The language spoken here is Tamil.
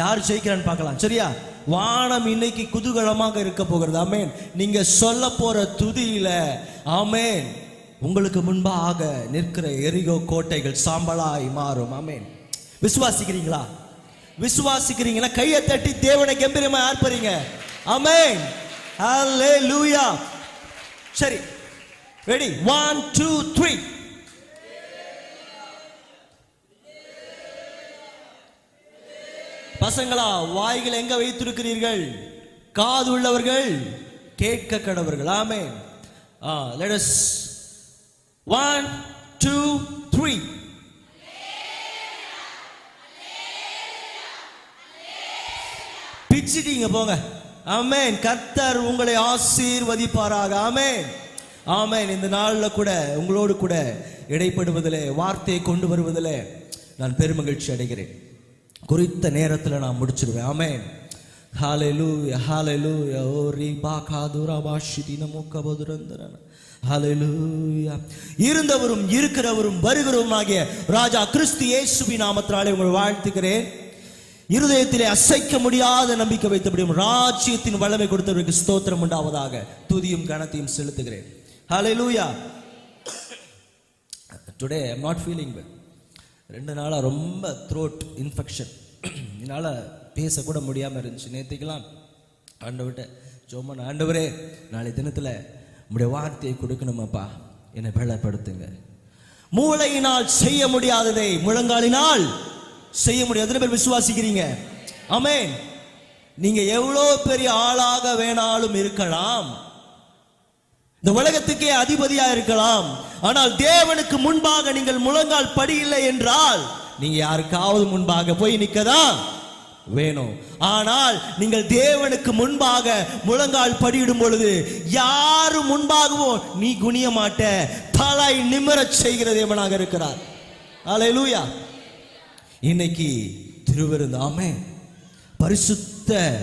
யார் ஜெயிக்கிறான்னு பார்க்கலாம். சரியா? வானம் இன்னைக்கு குதூகலமாக இருக்க போகிறது. ஆமென். நீங்க சொல்ல போற துதியில அமேன் உங்களுக்கு முன்பாக நிற்கிற எரிகோ கோட்டைகள் சாம்பலாய் மாறும். அமேன் விசுவாசிக்கிறீங்களா? விசுவாசிக்கிறீங்களா கையை தட்டி தேவனை கம்பீரமா ஆர்ப்பறீங்க ஆமென். ஹalleluya சரி. ரெடி ஒன் டூ த்ரீ பசங்களா வாய்கள் எங்க வைத்திருக்கிறீர்கள்? காது உள்ளவர்கள் கேட்க கடவர்கள். ஆமே ஆ let us one two three பிச்சுட்டீங்க போங்க. ஆமேன். கர்த்தர் உங்களை ஆசீர்வதிப்பாராக. ஆமேன். ஆமேன். இந்த நாளில் கூட உங்களோடு கூட இடைப்படுவதில் வார்த்தையை கொண்டு வருவதிலே நான் பெருமகிழ்ச்சி அடைகிறேன். குறித்த நேரத்தில் நான் முடிச்சிருவேன். ஆமே ஹாலெலு ஹாலெலு ஓ ரீபா காதுரா பாஷிதி நமோ கபதுரந்தரன. இருந்தவரும் இருக்கிறவரும் வருகிறவரும் ஆகிய ராஜா கிறிஸ்து இயேசுவின் நாமத்தினாலே உங்களை வாழ்த்துகிறேன். இருதயத்திலே அசைக்க முடியாத நம்பிக்கை வைத்தபடியும் ராஜ்யத்தின் வல்லமை கொடுத்தவருக்கு ஸ்தோத்திரம் உண்டாவதாக துதியும் கனத்தையும் செலுத்துகிறேன். ஹalleluya today I'm not feeling well ரெண்டு நாளாக ரொம்ப த்ரோட் இன்ஃபெக்ஷன் என்னால் பேசக்கூட முடியாமல் இருந்துச்சு. நேற்றுக்கெல்லாம் ஆண்டவர்கிட்ட ஜோமன் ஆண்டவரே நாளை தினத்தில் உங்களுடைய வார்த்தையை கொடுக்கணுமாப்பா. என்னை பலப்படுத்துங்க. மூளையினால் செய்ய முடியாததை முழங்காலினால் செய்ய முடியாது. எத்தனை பேர் விசுவாசிக்கிறீங்க? ஆமேன். நீங்க எவ்வளோ பெரிய ஆளாக வேணாலும் இருக்கலாம். இந்த உலகத்துக்கே அதிபதியா இருக்கலாம். ஆனால் தேவனுக்கு முன்பாக நீங்கள் முழங்கால் படியில்லை என்றால் நீங்க யாருக்காவது முன்பாக போய் நிற்கதான் வேணும். ஆனால் நீங்கள் தேவனுக்கு முன்பாக முழங்கால் படியிடும் பொழுது யாரும் முன்பாகவும் நீ குனிய மாட்ட தலை நிமிரச் செய்கிற தேவனாக இருக்கிறார். லூயா இன்னைக்கு திருவிருந்தாமே பரிசுத்த